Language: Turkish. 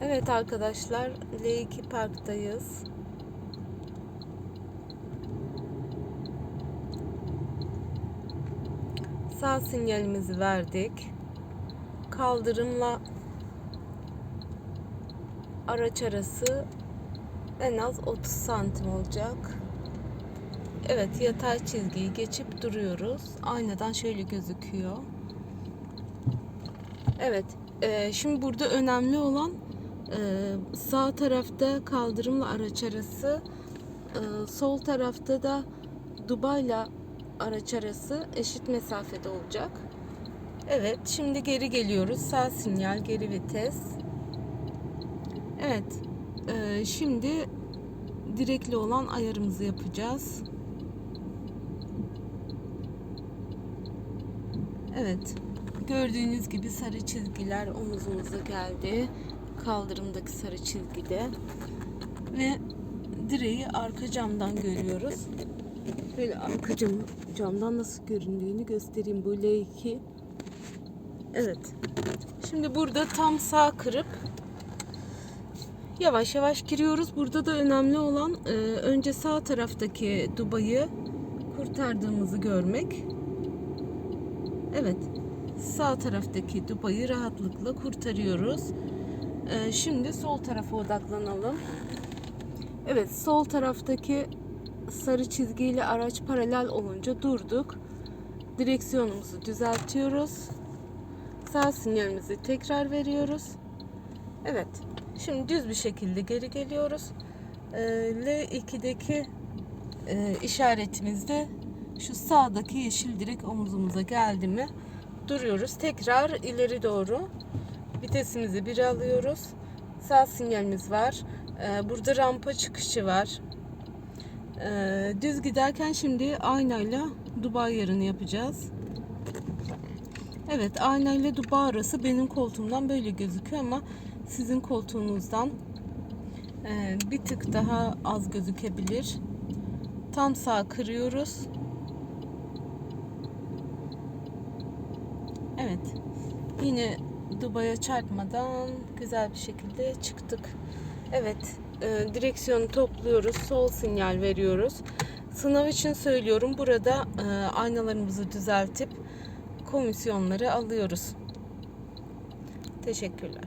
Evet arkadaşlar L2 Park'tayız. Sağ sinyalimizi verdik. Kaldırımla araç arası en az 30 santim olacak. Evet yatay çizgiyi geçip duruyoruz. Aynadan şöyle gözüküyor. Evet. e, şimdi burada önemli olan e, sağ tarafta kaldırımla araç arası, e, sol tarafta da Dubai'la araç arası eşit mesafede olacak. Evet, şimdi geri geliyoruz. Sağ sinyal, geri vites. Evet, e, şimdi direkli olan ayarımızı yapacağız. Evet, gördüğünüz gibi sarı çizgiler omuzumuza geldi. Kaldırımdaki sarı çizgide. Ve direği arka camdan görüyoruz. Böyle arka cam, camdan nasıl göründüğünü göstereyim. Bu L2. Evet. Şimdi burada tam sağ kırıp yavaş yavaş giriyoruz. Burada da önemli olan e, önce sağ taraftaki dubayı kurtardığımızı görmek. Evet. Sağ taraftaki dubayı rahatlıkla kurtarıyoruz. E, şimdi sol tarafa odaklanalım. Evet, sol taraftaki sarı çizgiyle araç paralel olunca durduk. Direksiyonumuzu düzeltiyoruz. Sağ sinyalimizi tekrar veriyoruz. Evet. Şimdi düz bir şekilde geri geliyoruz. Ee, L2'deki e, işaretimizde şu sağdaki yeşil direk omuzumuza geldi mi duruyoruz. Tekrar ileri doğru vitesimizi bir alıyoruz. Sağ sinyalimiz var. Ee, burada rampa çıkışı var. Ee, düz giderken şimdi aynayla Dubai yarını yapacağız. Evet aynayla Dubai arası benim koltuğumdan böyle gözüküyor ama sizin koltuğunuzdan e, bir tık daha az gözükebilir. Tam sağ kırıyoruz. Evet. Yine Dubai'ye çarpmadan güzel bir şekilde çıktık. Evet. E, direksiyonu topluyoruz. Sol sinyal veriyoruz. Sınav için söylüyorum. Burada e, aynalarımızı düzeltip komisyonları alıyoruz. Teşekkürler.